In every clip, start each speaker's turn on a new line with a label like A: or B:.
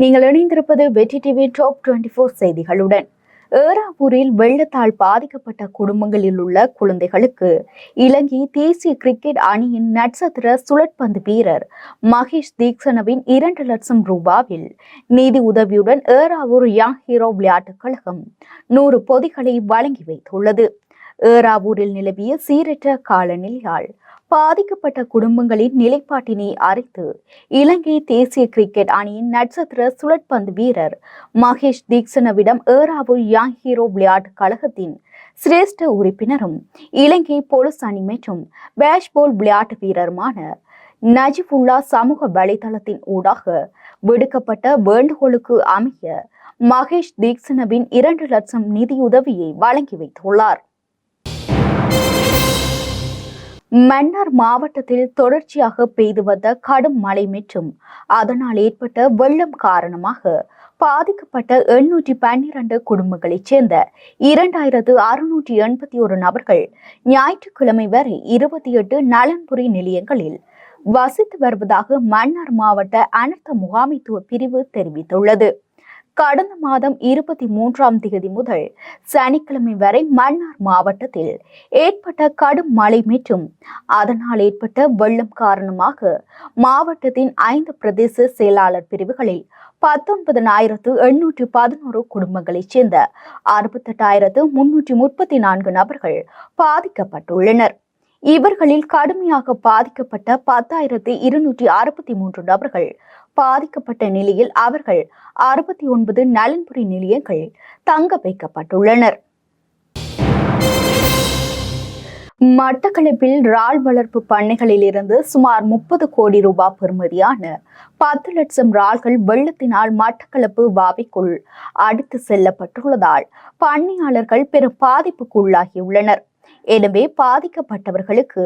A: நீங்கள் இணைந்திருப்பது வெற்றி டிவி டாப் டுவெண்டி ஃபோர் செய்திகளுடன். ஏறாவூரில் வெள்ளத்தால் பாதிக்கப்பட்ட குடும்பங்களில் உள்ள குழந்தைகளுக்கு இலங்கை தேசிய கிரிக்கெட் அணியின் நட்சத்திர சுழற்பந்து வீரர் மகேஷ் தீக்ஷனவின் இரண்டு லட்சம் ரூபாவில் நிதி உதவியுடன் ஏறாவூர் யங் ஹீரோ விளையாட்டுக் கழகம் நூறு பொதிகளை வழங்கி வைத்துள்ளது. ஏறாவூரில் நிலவிய சீரற்ற காலநிலையால் பாதிக்கப்பட்ட குடும்பங்களின் நிலைப்பாட்டினை அறித்து இலங்கை தேசிய கிரிக்கெட் அணியின் நட்சத்திர சுழற்பந்து வீரர் மகேஷ் தீக்ஷணவிடம் ஏராவூர் யாங் ஹீரோ விளையாட்டு கழகத்தின் சிரேஷ்ட உறுப்பினரும் இலங்கை போலீஸ் அணி மற்றும் பேஷ்பால் விளையாட்டு வீரருமான நஜிபுல்லா சமூக வலைதளத்தின் ஊடாக விடுக்கப்பட்ட வேண்டுகோளுக்கு அமைய மகேஷ் தீக்ஷணவின் இரண்டு லட்சம் நிதியுதவியை வழங்கி வைத்துள்ளார். மன்னார் மாவட்டத்தில் தொடர்ச்சியாக பெய்து வந்த கடும் மழை மற்றும் அதனால் ஏற்பட்ட வெள்ளம் காரணமாக பாதிக்கப்பட்ட எண்ணூற்றி பன்னிரண்டு குடும்பங்களைச் சேர்ந்த இரண்டாயிரத்து அறுநூற்றி எண்பத்தி ஒரு நபர்கள் ஞாயிற்றுக்கிழமை வரை இருபத்தி எட்டு நலன்புரி நிலையங்களில் வசித்து வருவதாக மன்னார் மாவட்ட அனர்த்த முகாமைத்துவ பிரிவு தெரிவித்துள்ளது. கடந்த மாதம் இருபத்தி மூன்றாம் தேதி முதல் சனிக்கிழமை வரை மன்னார் மாவட்டத்தில் ஏற்பட்ட கடும் மழை மற்றும் அதனால் ஏற்பட்ட வெள்ளம் காரணமாக மாவட்டத்தின் ஐந்து பிரதேச செயலாளர் பிரிவுகளில் பத்தொன்பதனாயிரத்து எண்ணூற்று பதினோரு குடும்பங்களைச் சேர்ந்த அறுபத்தெட்டாயிரத்து முன்னூற்றி முப்பத்தி நான்கு நபர்கள் பாதிக்கப்பட்டுள்ளனர். இவர்களில் கடுமையாக பாதிக்கப்பட்ட பத்தாயிரத்தி இருநூற்றி அறுபத்தி மூன்று நபர்கள். பாதிக்கப்பட்ட நிலையில் அவர்கள் அறுபத்தி ஒன்பது நலன்புரி நிலையங்கள் தங்க வைக்கப்பட்டுள்ளனர். மட்டக்களப்பில் இறால் வளர்ப்பு பண்ணைகளில் இருந்து சுமார் முப்பது கோடி ரூபாய் பெறுமதியான பத்து லட்சம் இறால்கள் வெள்ளத்தினால் மட்டக்களப்பு வாவிக்குள் அடித்து செல்லப்பட்டுள்ளதால் பண்ணையாளர்கள் பெரும் பாதிப்புக்குள்ளாகியுள்ளனர். எனவே பாதிக்கப்பட்டவர்களுக்கு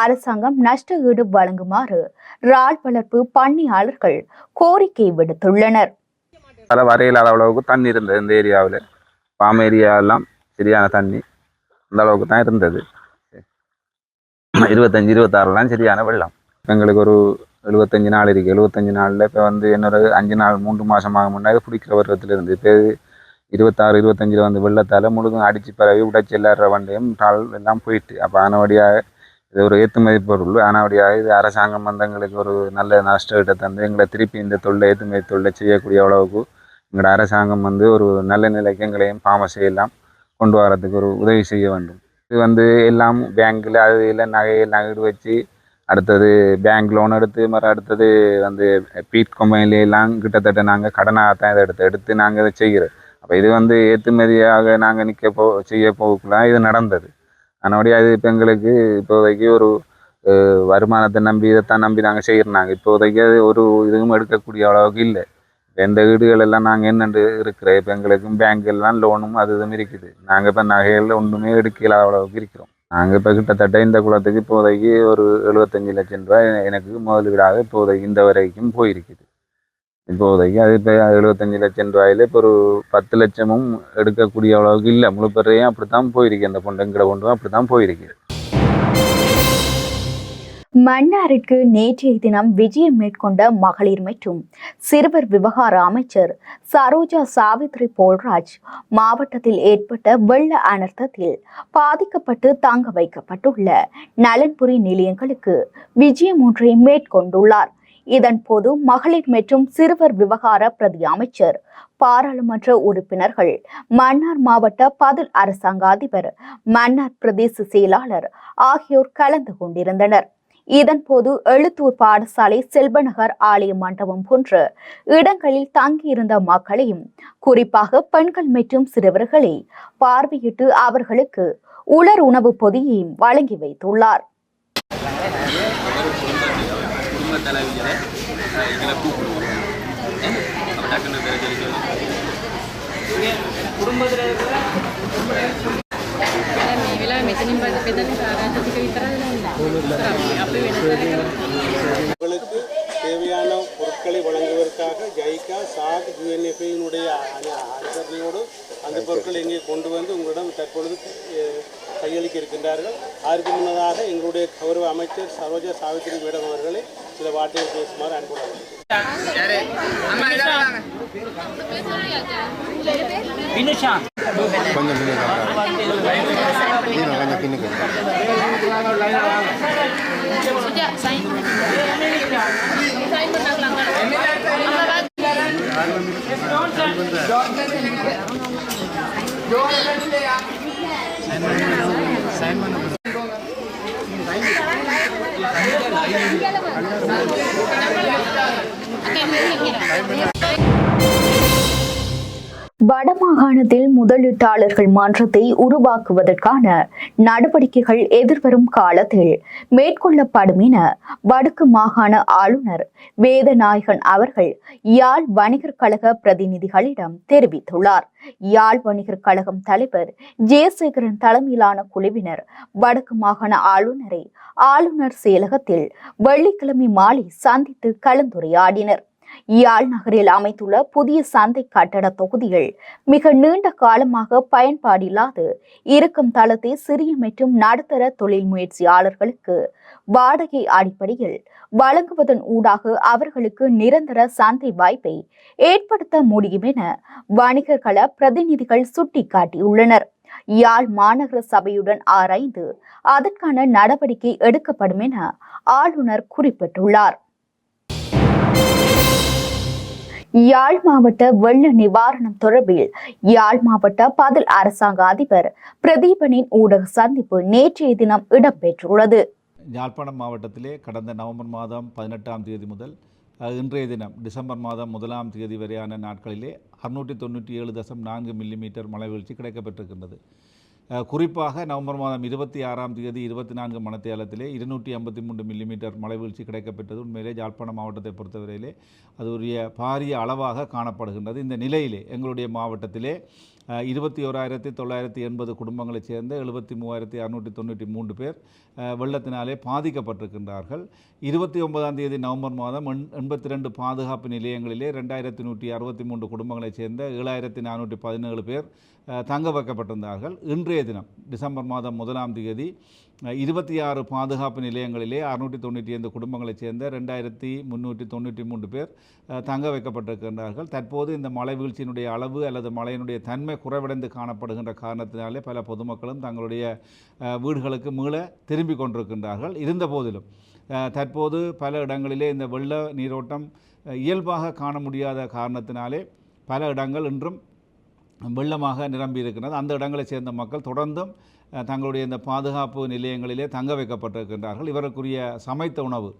A: அரசாங்கம் நஷ்ட ஈடு வழங்குமாறு இறால் வளர்ப்பு பண்ணையாளர்கள் கோரிக்கை விடுத்துள்ளனர்.
B: பல வரையில்லாத அளவுக்கு தண்ணி இருந்தது இந்த ஏரியாவில். பாம் ஏரியா எல்லாம் சரியான தண்ணி அந்த அளவுக்கு தான் இருந்தது. இருபத்தஞ்சி இருபத்தாறுலாம் சரியான வெள்ளம். எங்களுக்கு ஒரு எழுபத்தஞ்சு நாள் இருக்குது எழுபத்தஞ்சு நாளில் இப்போ வந்து இன்னொரு அஞ்சு நாள் மூன்று மாதமாக முன்னாடி பிடிக்கிற பருவத்தில் இருந்து இப்போ இருபத்தாறு இருபத்தஞ்சில் வந்து வெள்ளத்தால் முழுதும் அடித்து பரவி உடைச்சி எல்லார வண்டியும் டால் எல்லாம் போயிட்டு. அப்போ ஆனவடியாக இது ஒரு ஏற்றுமதி பொருள். ஆனவடியாக இது அரசாங்கம் வந்து எங்களுக்கு ஒரு நல்ல நஷ்டத்தை தந்து எங்களை திருப்பி இந்த தொழிலை ஏற்றுமதி தொழிலை செய்யக்கூடிய அளவுக்கு எங்களோட அரசாங்கம் வந்து ஒரு நல்ல நிலைக்கு எங்களையும் பாமசை எல்லாம் கொண்டு வரதுக்கு ஒரு உதவி செய்ய வேண்டும். இது வந்து எல்லாம் பேங்க்கில் அது இல்லை நகையில் நகடு வச்சு அடுத்தது பேங்க் லோன் எடுத்து மறு அடுத்தது வந்து பீட் கம்பெனிலாம் கிட்டத்தட்ட நாங்கள் கடனாக தான் இதை எடுத்து எடுத்து நாங்கள் இதை செய்கிறோம். அப்போ இது வந்து ஏற்றுமதியாக நாங்கள் நிற்க போ செய்ய போகலாம் இது நடந்தது. அதனுடைய அது இப்போ எங்களுக்கு இப்போதைக்கு ஒரு வருமானத்தை நம்பி இதைத்தான் நம்பி நாங்கள் செய்கிறாங்க இப்போதைக்கு அது ஒரு இதுவும் எடுக்கக்கூடிய அளவுக்கு இல்லை. எந்த வீடுகள் எல்லாம் நாங்கள் என்னென்று இருக்கிற இப்போ எங்களுக்கும் பேங்க்கெல்லாம் லோனும் அது இதுவும் இருக்குது. நாங்கள் இப்போ நகைகள் ஒன்றுமே எடுக்கல அளவுக்கு இருக்கிறோம். நாங்கள் இப்போ கிட்டத்தட்ட இந்த குளத்துக்கு இப்போதைக்கு ஒரு எழுபத்தஞ்சு லட்சம் ரூபாய் எனக்கு முதலீடாக இப்போதைக்கு இந்த வரைக்கும் போயிருக்குது. இப்போதைக்கு அது இப்போ எழுபத்தஞ்சு லட்சம் ரூபாயில இப்போ ஒரு பத்து லட்சமும் எடுக்கக்கூடிய அளவுக்கு இல்லை. பேரையும் அப்படி தான் போயிருக்கு அந்த பொண்ணுங்கிற பொண்ணும் அப்படி தான் போயிருக்கு.
A: மன்னாருக்கு நேற்றைய தினம் விஜயம் மேற்கொண்ட மகளிர் மற்றும் சிறுவர் விவகார அமைச்சர் சரோஜா சாவித்ரி போல்ராஜ் மாவட்டத்தில் ஏற்பட்ட வெள்ள அனர்த்தத்தில் பாதிக்கப்பட்டு தங்க வைக்கப்பட்டுள்ள நலன்புரி நிலையங்களுக்கு விஜயம் ஒன்றை மேற்கொண்டுள்ளார். இதன்போது மகளிர் மற்றும் சிறுவர் விவகார பிரதி அமைச்சர் பாராளுமன்ற உறுப்பினர்கள் மன்னார் மாவட்ட பதில் அரசாங்க அதிபர் மன்னார் பிரதேச செயலாளர் ஆகியோர் கலந்து கொண்டிருந்தனர். இதன்போது எழுத்தூர் பாடசாலை செல்வநகர் ஆலய மண்டபம் போன்ற இடங்களில் தங்கியிருந்த மக்களையும் குறிப்பாக பெண்கள் மற்றும் சிறுவர்களை பார்வையிட்டு அவர்களுக்கு உலர் உணவு பொதியையும் வழங்கி வைத்துள்ளார்.
C: தலை வைக்கிறேன் இதில் பூ கொடுக்குறேன் அப்போ டக்குன்னு பேரை சொல்லிக்கலாம் குடும்பத்தில்
D: உங்களுக்கு தேவையான பொருட்களை வழங்குவதற்காக ஜைகா சாக் யுஎன்எஃப்ஐனுடைய அனுசரணையோடு அந்த பொருட்களை இங்கே கொண்டு வந்து உங்களிடம் தற்பொழுது கையளிக்க இருக்கின்றார்கள். அதற்கு முன்னதாக எங்களுடைய கௌரவ அமைச்சர் சரோஜா சாவித்ரி மேடம் அவர்களை சில வார்த்தைகள் பேசுமாறு அன்புடன்
E: கொஞ்சம் பின்னுக்கு நீங்க கொஞ்சம் பின்னுக்கு
F: சைன் சைன் பண்ணாங்களா
A: வடமாகாணத்தில் முதலீட்டாளர்கள் மன்றத்தை உருவாக்குவதற்கான நடவடிக்கைகள் எதிர்வரும் காலத்தில் மேற்கொள்ளப்படும் என வடக்கு மாகாண ஆளுநர் வேதநாயகன் அவர்கள் யாழ் வணிகர் கழக பிரதிநிதிகளிடம் தெரிவித்துள்ளார். யாழ் வணிகர் கழகம் தலைவர் ஜெயசேகரன் தலைமையிலான குழுவினர் வடக்கு மாகாண ஆளுநரை ஆளுநர் செயலகத்தில் வெள்ளிக்கிழமை மாலை சந்தித்து கலந்துரையாடினர். யாழ் நகரில் அமைத்துள்ள புதிய சந்தை கட்டட தொகுதிகள் மிக நீண்ட காலமாக பயன்பாடில்லாது இருக்கும் தளத்தை சிறிய மற்றும் நடுத்தர தொழில் முயற்சியாளர்களுக்கு வாடகை அடிப்படையில் வழங்குவதன் ஊடாக அவர்களுக்கு நிரந்தர சந்தை வாய்ப்பை ஏற்படுத்த முடியும் என வணிகர்கள பிரதிநிதிகள் சுட்டிக்காட்டியுள்ளனர். யாழ் மாநகர சபையுடன் ஆராய்ந்து அதற்கான நடவடிக்கை எடுக்கப்படும் என ஆளுநர் குறிப்பிட்டுள்ளார். யாழ் மாவட்ட வெள்ள நிவாரணம் தொடர்பில் யாழ் மாவட்ட பதில் அரசாங்க அதிபர் பிரதீபனின் ஊடக சந்திப்பு நேற்றைய தினம் இடம்பெற்றுள்ளது.
G: யாழ்ப்பாணம் மாவட்டத்திலே கடந்த நவம்பர் மாதம் பதினெட்டாம் தேதி முதல் இன்றைய தினம் டிசம்பர் மாதம் முதலாம் தேதி வரையான நாட்களிலே அறுநூற்றி தொண்ணூற்றி ஏழு தசம் நான்கு மில்லிமீட்டர் மழை வீழ்ச்சி கிடைக்கப்பட்டிருக்கின்றது குறிப்பாக நவம்பர் மாதம் இருபத்தி ஆறாம் தேதி இருபத்தி நான்கு மணத்தியாலத்திலே இருநூற்றி ஐம்பத்தி மூன்று மில்லிமீட்டர் மழை வீழ்ச்சி கிடைக்கப்பெற்றது. உண்மையிலே ஜாழ்ப்பாணம் மாவட்டத்தை பொறுத்தவரையிலே அது பாரிய அளவாக காணப்படுகின்றது. இந்த நிலையிலே எங்களுடைய மாவட்டத்திலே இருபத்தி ஓராயிரத்தி தொள்ளாயிரத்தி எண்பது குடும்பங்களைச் சேர்ந்த எழுபத்தி மூவாயிரத்தி அறுநூற்றி தொண்ணூற்றி மூன்று பேர் வெள்ளத்தினாலே பாதிக்கப்பட்டிருக்கின்றார்கள். இருபத்தி ஒன்பதாம் தேதி நவம்பர் மாதம் எண்பத்தி ரெண்டு பாதுகாப்பு நிலையங்களிலே ரெண்டாயிரத்தி நூற்றி அறுபத்தி மூன்று குடும்பங்களைச் சேர்ந்த ஏழாயிரத்தி நானூற்றி பதினேழு பேர் தங்க வைக்கப்பட்டிருந்தார்கள் இன்றைய தினம் டிசம்பர் மாதம் முதலாம் தேதி இருபத்தி ஆறு பாதுகாப்பு நிலையங்களிலே அறுநூற்றி தொண்ணூற்றி ஐந்து குடும்பங்களைச் சேர்ந்த ரெண்டாயிரத்தி முந்நூற்றி தொண்ணூற்றி மூன்று பேர் தங்க வைக்கப்பட்டிருக்கின்றார்கள் தற்போது இந்த மழை வீழ்ச்சியினுடைய அளவு அல்லது மழையினுடைய தன்மை குறைவடைந்து காணப்படுகின்ற காரணத்தினாலே பல பொதுமக்களும் தங்களுடைய வீடுகளுக்கு மீள திரும்பி கொண்டிருக்கின்றார்கள். இருந்த போதிலும் தற்போது பல இடங்களிலே இந்த வெள்ள நீரோட்டம் இயல்பாக காண முடியாத காரணத்தினாலே பல இடங்கள் இன்றும் வெள்ளமாக நிரம்பி இருக்கின்றது அந்த இடங்களைச் சேர்ந்த மக்கள் தொடர்ந்தும் தங்களுடைய இந்த பாதுகாப்பு நிலையங்களிலே தங்க வைக்கப்பட்டிருக்கின்றார்கள். இவருக்குரிய சமைத்த உணவு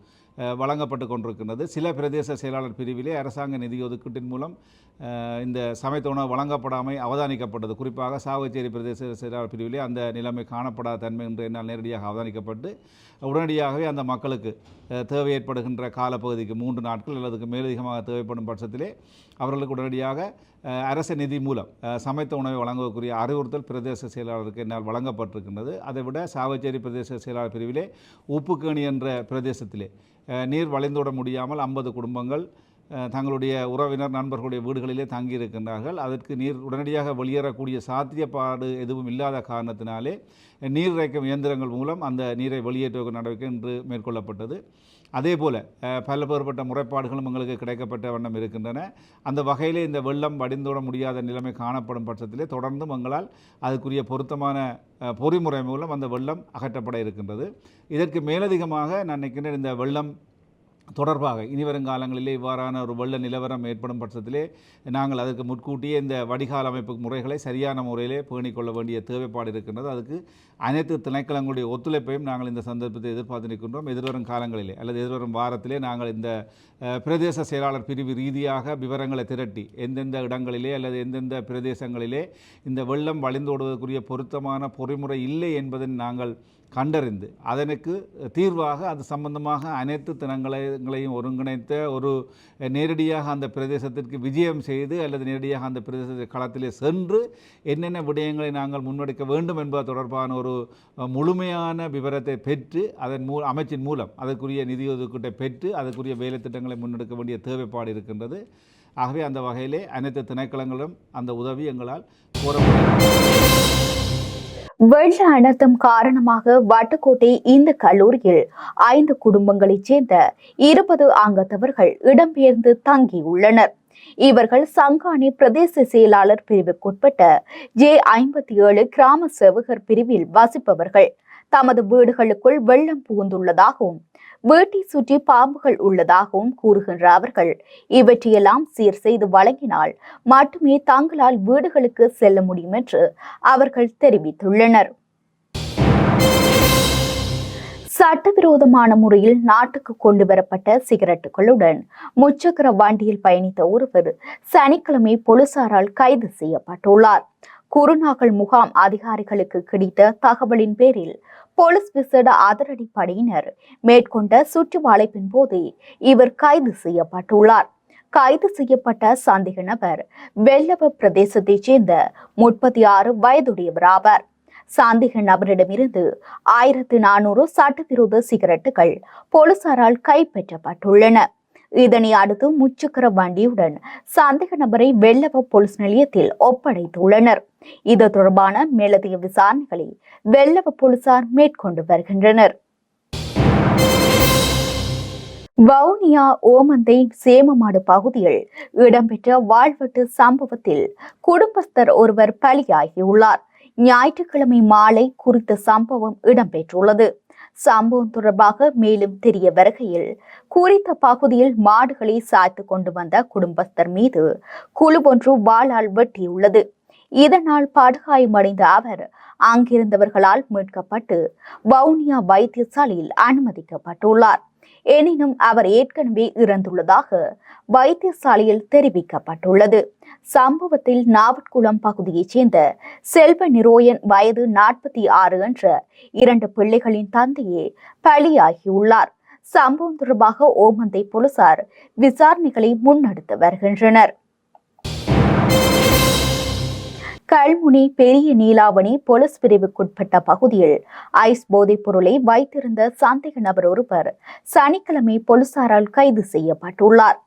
G: வழங்கப்பட்டு கொண்டிருக்கின்றது. சில பிரதேச செயலாளர் பிரிவிலே அரசாங்க நிதி ஒதுக்கீட்டின் மூலம் இந்த சமைத்த உணவு வழங்கப்படாமை அவதானிக்கப்பட்டது. குறிப்பாக சாவச்சேரி பிரதேச செயலாளர் பிரிவிலே அந்த நிலைமை காணப்படாத தன்மை என்று என்னால் நேரடியாக அவதானிக்கப்பட்டு உடனடியாகவே அந்த மக்களுக்கு தேவை ஏற்படுகின்ற காலப்பகுதிக்கு மூன்று நாட்கள் அல்லதுக்கு மேலதிகமாக தேவைப்படும் பட்சத்திலே அவர்களுக்கு உடனடியாக அரச நிதி மூலம் சமைத்த உணவை வழங்கக்கூடிய அறிவுறுத்தல் பிரதேச செயலாளருக்கு என்னால் வழங்கப்பட்டிருக்கின்றது. அதைவிட சாவச்சேரி பிரதேச செயலாளர் பிரிவிலே உப்புக்கேணி என்ற பிரதேசத்திலே நீர் வளைந்துவிட முடியாமல் ஐம்பது குடும்பங்கள் தங்களுடைய உறவினர் நண்பர்களுடைய வீடுகளிலே தங்கியிருக்கின்றார்கள். அதற்கு நீர் உடனடியாக வெளியேறக்கூடிய சாத்தியப்பாடு எதுவும் இல்லாத காரணத்தினாலே நீர் இறைக்கும் இயந்திரங்கள் மூலம் அந்த நீரை வெளியேற்ற நடவடிக்கை இன்று மேற்கொள்ளப்பட்டது. அதே போல் பல பேர்பட்ட முறைப்பாடுகளும் எங்களுக்கு கிடைக்கப்பட்ட வண்ணம் இருக்கின்றன. அந்த வகையிலே இந்த வெள்ளம் வடிந்தோட முடியாத நிலைமை காணப்படும் பட்சத்திலே தொடர்ந்தும் எங்களால் அதுக்குரிய பொருத்தமான பொறிமுறை மூலம் அந்த வெள்ளம் அகற்றப்பட இருக்கின்றது. இதற்கு மேலதிகமாக நான் நினைக்கின்றேன் இந்த வெள்ளம் தொடர்பாக இனி வருங்காலங்களிலே இவ்வாறான ஒரு வெள்ள நிலவரம் ஏற்படும் பட்சத்திலே நாங்கள் அதற்கு முன்கூட்டியே இந்த வடிகால் அமைப்பு முறைகளை சரியான முறையிலே பேணிக்கொள்ள வேண்டிய தேவைப்பாடு இருக்கின்றது. அதுக்கு அனைத்து திணைக்களங்களுடைய ஒத்துழைப்பையும் நாங்கள் இந்த சந்தர்ப்பத்தை எதிர்பார்த்து நிற்கின்றோம். எதிர்வரும் காலங்களிலே அல்லது எதிர்வரும் வாரத்திலே நாங்கள் இந்த பிரதேச செயலாளர் பிரிவு ரீதியாக விவரங்களை திரட்டி எந்தெந்த இடங்களிலே அல்லது எந்தெந்த பிரதேசங்களிலே இந்த வெள்ளம் வழிந்தோடுவதற்குரிய பொருத்தமான பொறிமுறை இல்லை என்பதை நாங்கள் கண்டறிந்து அதனுக்கு தீர்வாக அது சம்பந்தமாக அனைத்து தினங்களையும் ஒருங்கிணைத்த ஒரு நேரடியாக அந்த பிரதேசத்திற்கு விஜயம் செய்து அல்லது நேரடியாக அந்த பிரதேச களத்திலே சென்று என்னென்ன விடயங்களை நாங்கள் முன்னெடுக்க வேண்டும் என்பது தொடர்பான ஒரு முழுமையான விவரத்தை பெற்று அதன் மூ அமைச்சின் மூலம் அதற்குரிய நிதி ஒதுக்கீட்டை பெற்று அதற்குரிய வேலை திட்டங்களை முன்னெடுக்க வேண்டிய தேவைப்பாடு இருக்கின்றது. ஆகவே அந்த வகையிலே அனைத்து திணைக்களங்களும் அந்த உதவி எங்களால் கோர
A: வெள்ள அனர்த்தம் காரணமாக வட்டுக்கோட்டை இந்த கல்லூரியில் ஐந்து குடும்பங்களைச் சேர்ந்த இருபது அங்கத்தவர்கள் இடம்பெயர்ந்து தங்கியுள்ளனர். இவர்கள் சங்கானி பிரதேச செயலாளர் பிரிவுக்குட்பட்ட ஜே ஐம்பத்தி ஏழு கிராம சேவகர் பிரிவில் வசிப்பவர்கள். தமது வீடுகளுக்குள் வெள்ளம் புகுந்துள்ளதாகவும் வீட்டை சுற்றி பாம்புகள் உள்ளதாகவும் கூறுகின்ற அவர்கள். இவற்றையெல்லாம் சீர் செய்து வழங்கினால் மட்டுமே தாங்களால் வீடுகளுக்கு செல்ல முடியும் என்று அவர்கள் தெரிவித்துள்ளனர். சட்டவிரோதமான முறையில் நாட்டுக்கு கொண்டு வரப்பட்ட சிகரெட்டுகளுடன் முச்சக்கர வண்டியில் பயணித்த ஒருவர் சனிக்கிழமை போலீசாரால் கைது செய்யப்பட்டுள்ளார். குருநாகல் முகாம் அதிகாரிகளுக்கு கிடைத்த தகவலின் பேரில் போலீஸ் விசேட அதிரடி படையினர் மேற்கொண்ட சுற்று வளைப்பின் போது இவர் கைது செய்யப்பட்டுள்ளார். கைது செய்யப்பட்ட சந்தேக நபர் வெள்ளவ பிரதேசத்தைச் சேர்ந்த முப்பத்தி ஆறு வயதுடையவர் ஆவார். சந்தேக நபரிடமிருந்து ஆயிரத்து நானூறு சட்டவிரோத சிகரெட்டுகள் போலீசாரால் கைப்பற்றப்பட்டுள்ளன. இதனை அடுத்து முச்சக்கர வண்டியுடன் சந்தேக நபரை வெள்ளவ போலீஸ் நிலையத்தில் ஒப்படைத்துள்ளனர். இது தொடர்பான மேலதிக விசாரணைகளை வெள்ளவ போலீசார் மேற்கொண்டு வருகின்றனர். வவுனியா ஓமந்தை சேமமாடு பகுதியில் இடம்பெற்ற வாழ்வெட்டு சம்பவத்தில் குடும்பஸ்தர் ஒருவர் பலியாகியுள்ளார். ஞாயிற்றுக்கிழமை மாலை குறித்த சம்பவம் இடம்பெற்றுள்ளது. சம்பவம் தொடர்பாக மேலும் தெரிய வருகையில் குறித்த பகுதியில் மாடுகளை சாய்த்து கொண்டு வந்த குடும்பஸ்தர் மீது குழு ஒன்று வாளால் வெட்டியுள்ளது. இதனால் படுகாயமடைந்த அவர் அங்கிருந்தவர்களால் மீட்கப்பட்டு வவுனியா வைத்தியசாலையில் அனுமதிக்கப்பட்டுள்ளார். எனினும் அவர் ஏற்கனவே இறந்துள்ளதாக வைத்தியசாலையில் தெரிவிக்கப்பட்டுள்ளது. சம்பவத்தில் நாவட்குளம் பகுதியைச் சேர்ந்த செல்வ நிரோயன் வயது நாற்பத்தி ஆறு என்ற இரண்டு பிள்ளைகளின் தந்தையே பலியாகியுள்ளார். சம்பவம் தொடர்பாக ஓமந்தை போலீசார் விசாரணைகளை முன்னெடுத்து வருகின்றனர். கல்முனை பெரிய நீலாவணி போலீஸ் பிரிவுக்குட்பட்ட பகுதியில் ஐஸ் போதைப் பொருளை வைத்திருந்த சந்தேக நபர் ஒருவர் சனிக்கிழமை போலீசாரால் கைது செய்யப்பட்டுள்ளார்.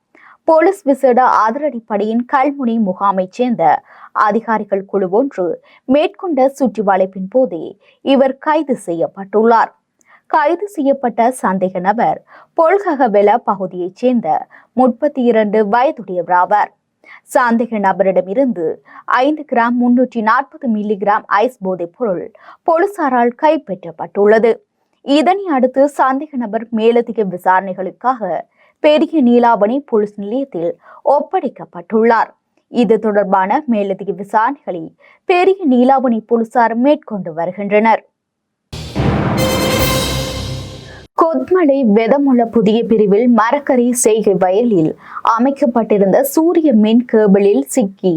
A: போலீஸ் விசேட அதிரடிப்படையின் கல்முனை முகாமைச் சேர்ந்த அதிகாரிகள் குழு ஒன்று மேற்கொண்ட சுற்றி வளைப்பின் போதே இவர் கைது செய்யப்பட்டுள்ளார். கைது செய்யப்பட்ட சந்தேக நபர் பொல்ககவெல பகுதியைச் சேர்ந்த முப்பத்தி இரண்டு வயதுடையவராவார் சந்தேக நபரிடமிருந்து ஐந்து கிராம் முன்னூற்றி நாற்பது மில்லிகிராம் ஐஸ் போதைப் பொருள் போலீசாரால் கைப்பற்றப்பட்டுள்ளது. இதனை அடுத்து சந்தேக நபர் மேலதிக விசாரணைகளுக்காக பெரிய நீலாவணி போலீஸ் நிலையத்தில் ஒப்படைக்கப்பட்டுள்ளார். இது தொடர்பான மேலதிக விசாரணைகளை பெரிய நீலாவணி போலீசார் மேற்கொண்டு வருகின்றனர். கொத்மலை வெதமுள்ள புதிய பிரிவில் மரக்கறி செய்கை வயலில் அமைக்கப்பட்டிருந்த சூரிய மின் கேபிளில் சிக்கி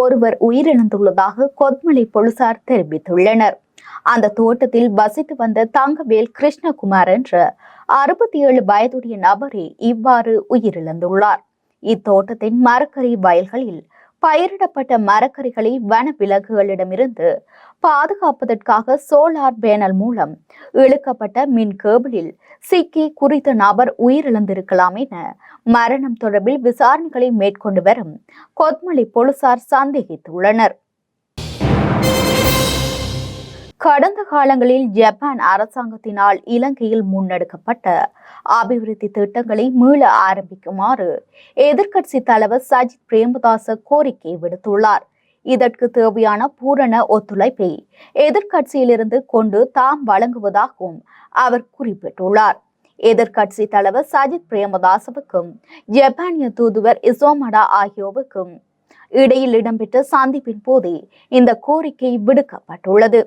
A: ஒருவர் உயிரிழந்துள்ளதாக கொத்மலை போலீசார் தெரிவித்துள்ளனர். அந்த தோட்டத்தில் வசித்து வந்த தங்கவேல் கிருஷ்ணகுமார் என்ற அறுபத்தி ஏழு வயதுடைய நபரே இவ்வாறு உயிரிழந்துள்ளார். இத்தோட்டத்தின் மரக்கறி வயல்களில் பயிரிடப்பட்ட மரக்கறிகளை வன விலங்குகளிடமிருந்து பாதுகாப்பதற்காக சோலார் பேனல் மூலம் இழுக்கப்பட்ட மின் கேபிளில் சிக்கி குறித்த நபர் உயிரிழந்திருக்கலாம் என மரணம் தொடர்பில் விசாரணைகளை மேற்கொண்டு வரும் கொத்மலை போலீசார் சந்தேகித்துள்ளனர். கடந்த காலங்களில் ஜப்பான் அரசாங்கத்தினால் இலங்கையில் முன்னெடுக்கப்பட்ட அபிவிருத்தி திட்டங்களை மீள ஆரம்பிக்குமாறு எதிர்க்கட்சி தலைவர் சஜித் பிரேமதாச கோரிக்கை விடுத்துள்ளார். இதற்கு தேவையான பூரண ஒத்துழைப்பை எதிர்க்கட்சியிலிருந்து கொண்டு தாம் வழங்குவதாகவும் அவர் குறிப்பிட்டுள்ளார். எதிர்க்கட்சி தலைவர் சஜித் பிரேமதாசவுக்கும் ஜப்பானிய தூதுவர் இசோமடா ஆகியோருக்கும் இடையில் இடம்பெற்ற சந்திப்பின் போதே இந்த கோரிக்கை விடுக்கப்பட்டுள்ளது.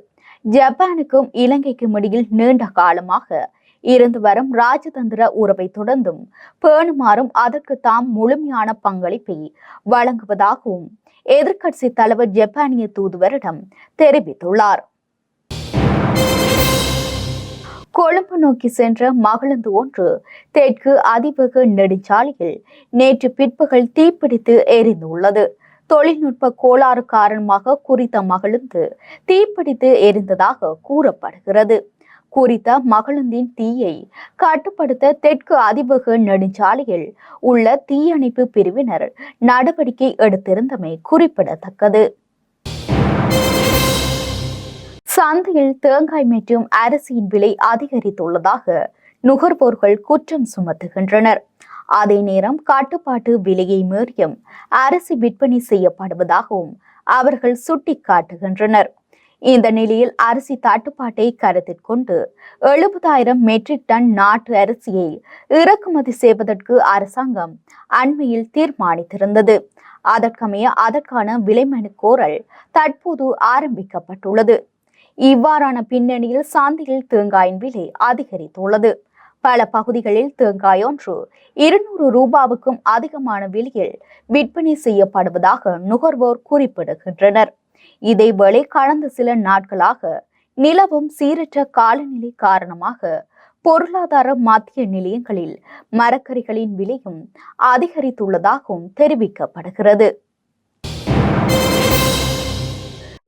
A: ஜப்பானுக்கும் இலங்கைக்கும் இடையில் நீண்ட காலமாக இருந்து வரும் ராஜதந்திர உறவை தொடர்ந்தும் பேணுமாறும் அதற்கு தாம் முழுமையான பங்களிப்பை வழங்குவதாகவும் எதிர்க்கட்சி தலைவர் ஜப்பானிய தூதுவரிடம் தெரிவித்துள்ளார். கொழும்பு நோக்கி சென்ற மகளந்து ஒன்று தெற்கு அதிவேக நெடுஞ்சாலையில் நேற்று பிற்பகல் தீப்பிடித்து எரிந்துள்ளது. தொழில்நுட்ப கோளாறு காரணமாக குறித்த மகளுந்து தீப்பிடித்து எரிந்ததாக கூறப்படுகிறது. குறித்த மகளுந்தின் தீயை கட்டுப்படுத்த தெற்கு அதிபக நெடுஞ்சாலையில் உள்ள தீயணைப்பு பிரிவினர் நடவடிக்கை எடுத்திருந்தமை குறிப்பிடத்தக்கது. சந்தையில் தேங்காய் மற்றும் அரிசியின் விலை அதிகரித்துள்ளதாக நுகர்வோர்கள் குற்றம் சுமத்துகின்றனர். அதே நேரம் கட்டுப்பாட்டு விலையை மீறியும் அரிசி விற்பனை செய்யப்படுவதாகவும் அவர்கள் சுட்டிக்காட்டுகின்றனர். இந்த நிலையில் அரிசி தட்டுப்பாட்டை கருத்தில் கொண்டு எழுபதாயிரம் மெட்ரிக் டன் நாட்டு அரிசியை இறக்குமதி செய்வதற்கு அரசாங்கம் அண்மையில் தீர்மானித்திருந்தது. அதற்கமைய அதற்கான விலைமனு கோரல் தற்போது ஆரம்பிக்கப்பட்டுள்ளது. இவ்வாறான பின்னணியில் சந்தையில் தேங்காயின் விலை அதிகரித்துள்ளது. பல பகுதிகளில் தேங்காய் ஒன்று இருநூறு ரூபாவுக்கும் அதிகமான விலையில் விற்பனை செய்யப்படுவதாக நுகர்வோர் குறிப்பிடுகின்றனர். இதேவேளை கடந்த சில நாட்களாக நிலவும் சீரற்ற காலநிலை காரணமாக பொருளாதார மத்திய நிலையங்களில் மரக்கறிகளின் விலையும் அதிகரித்துள்ளதாகவும் தெரிவிக்கப்படுகிறது.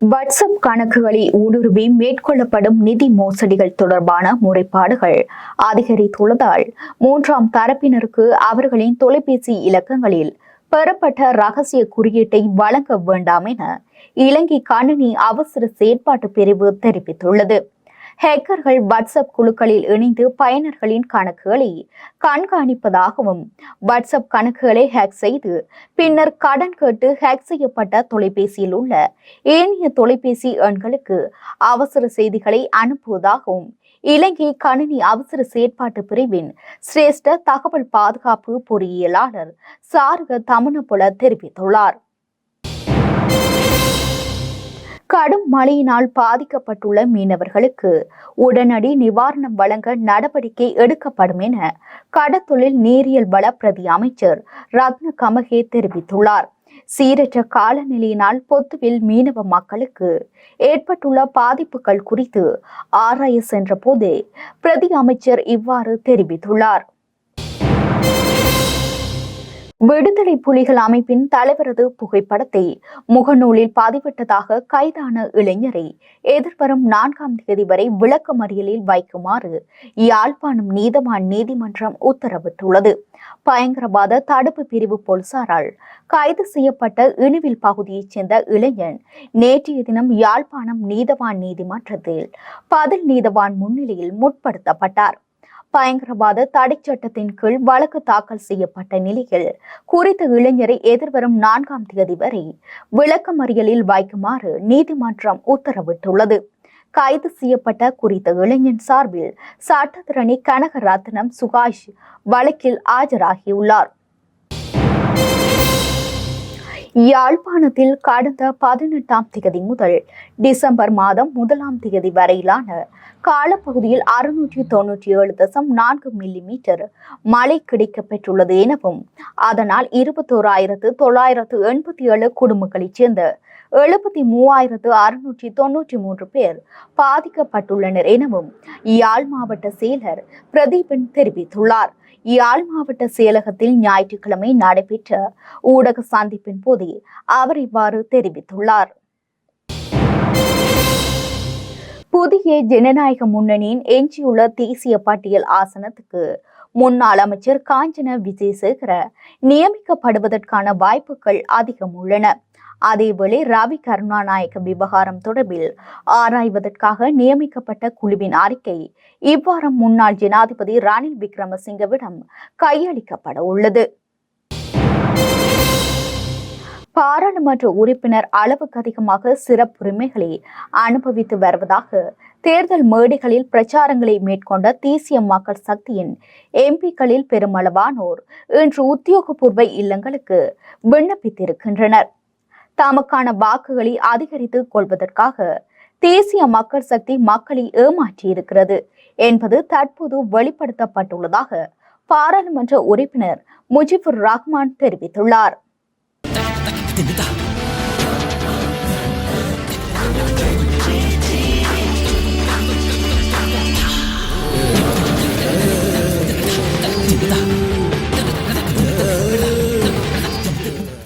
A: வாட்ஸ்அப் கணக்குகளை ஊடுருவி மேற்கொள்ளப்படும் நிதி மோசடிகள் தொடர்பான முறைப்பாடுகள் அதிகரித்துள்ளதால் மூன்றாம் தரப்பினருக்கு அவர்களின் தொலைபேசி இலக்கங்களில் பெறப்பட்ட ரகசிய குறியீட்டை வழங்க வேண்டாம் என இலங்கை கணினி அவசர செயற்பாட்டு பிரிவு தெரிவித்துள்ளது. ஹேக்கர்கள் வாட்ஸ்அப் குழுக்களில் இணைந்து பயனர்களின் கணக்குகளை கண்காணிப்பதாகவும் வாட்ஸ்அப் கணக்குகளை ஹேக் செய்து பின்னர் கடன் கேட்டு ஹேக் செய்யப்பட்ட தொலைபேசியில் உள்ள ஏனைய தொலைபேசி எண்களுக்கு அவசர செய்திகளை அனுப்புவதாகவும் இலங்கை கணினி அவசர செயற்பாட்டு பிரிவின் சிரேஷ்ட தகவல் பாதுகாப்பு பொறியியலாளர் சாருக தமனபுல தெரிவித்துள்ளார். கடும் மழையினால் பாதிக்கப்பட்டுள்ள மீனவர்களுக்கு உடனடி நிவாரணம் வழங்க நடவடிக்கை எடுக்கப்படும் என கடத்தொழில் நீரியல் வள பிரதி அமைச்சர் ரத்ன கமகே தெரிவித்துள்ளார். சீரற்ற காலநிலையினால் பொத்துவில் மீனவ மக்களுக்கு ஏற்பட்டுள்ள பாதிப்புகள் குறித்து ஆராய சென்ற போதே பிரதி அமைச்சர் இவ்வாறு தெரிவித்துள்ளார். விடுதலை புலிகள் அமைப்பின் தலைவரது புகைப்படத்தை முகநூலில் பதிவிட்டதாக கைதான இளைஞரை எதிர்வரும் நான்காம் தேதி வரை விளக்கமறியலில் வைக்குமாறு யாழ்ப்பாணம் நீதவான் நீதிமன்றம் உத்தரவிட்டுள்ளது. பயங்கரவாத தடுப்பு பிரிவு போலீசாரால் கைது செய்யப்பட்ட இணுவில் பகுதியைச் சேர்ந்த இளைஞன் நேற்றைய தினம் யாழ்ப்பாணம் நீதவான் நீதிமன்றத்தில் பதில் நீதவான் முன்னிலையில் முற்படுத்தப்பட்டார். பயங்கரவாத தடைச்சட்டத்தின் கீழ் வழக்கு தாக்கல் செய்யப்பட்ட நிலையில் குறித்த இளைஞரை எதிர்வரும் நான்காம் தேதி வரை விளக்கமறியலில் வைக்குமாறு நீதிமன்றம் உத்தரவிட்டுள்ளது. கைது செய்யப்பட்ட குறித்த இளைஞன் சார்பில் சட்டத்திரணி கனகரத்னம் சுகாஷ் வழக்கில் ஆஜராகியுள்ளார். யாழ்ப்பாணத்தில் கடந்த பதினெட்டாம் தேதி முதல் டிசம்பர் மாதம் முதலாம் தேதி வரையிலான காலப்பகுதியில் அறுநூற்றி தொன்னூற்றி ஏழு தசம் நான்கு மில்லி மீட்டர் மழை கிடைக்கப்பெற்றுள்ளது எனவும் அதனால் இருபத்தோராயிரத்து தொள்ளாயிரத்து எண்பத்தி ஏழு குடும்பங்களைச் சேர்ந்த எழுபத்தி மூவாயிரத்து அறுநூற்றி தொன்னூற்றி மூன்று பேர் பாதிக்கப்பட்டுள்ளனர் எனவும் யாழ் மாவட்ட செயலர் பிரதீபன் தெரிவித்துள்ளார். யாழ் மாவட்ட செயலகத்தில் ஞாயிற்றுக்கிழமை நடைபெற்ற ஊடக சந்திப்பின் போதே அவர் இவ்வாறு தெரிவித்துள்ளார். புதிய ஜனநாயக முன்னணியின் எஞ்சியுள்ள தேசிய பட்டியல் ஆசனத்துக்கு முன்னாள் அமைச்சர் காஞ்சன விஜயசேகர நியமிக்கப்படுவதற்கான வாய்ப்புகள் அதிகம் உள்ளன. அதேவேளை ரவி கருணாநாயக்க விவகாரம் தொடர்பில் ஆராய்வதற்காக நியமிக்கப்பட்ட குழுவின் அறிக்கை. இவ்வாரம் முன்னாள் ஜனாதிபதி ரணில் விக்ரமசிங்கவிடம் கையளிக்கப்பட உள்ளது. பாராளுமன்ற உறுப்பினர் அளவுக்கு அதிகமாக சிறப்புரிமைகளை அனுபவித்து வருவதாக தேர்தல் மேடைகளில் பிரச்சாரங்களை மேற்கொண்ட தேசிய மக்கள் சக்தியின் எம்பிக்களில் பெருமளவானோர் இன்று உத்தியோகபூர்வ இல்லங்களுக்கு விண்ணப்பித்திருக்கின்றனர். தமக்கான வாக்குகளை அதிகரித்துக் கொள்வதற்காக தேசிய மக்கள் சக்தி மக்களை ஏமாற்றியிருக்கிறது என்பது தற்போது வெளிப்படுத்தப்பட்டுள்ளதாக பாராளுமன்ற உறுப்பினர் முஜிபுர் ரஹ்மான் தெரிவித்துள்ளார்.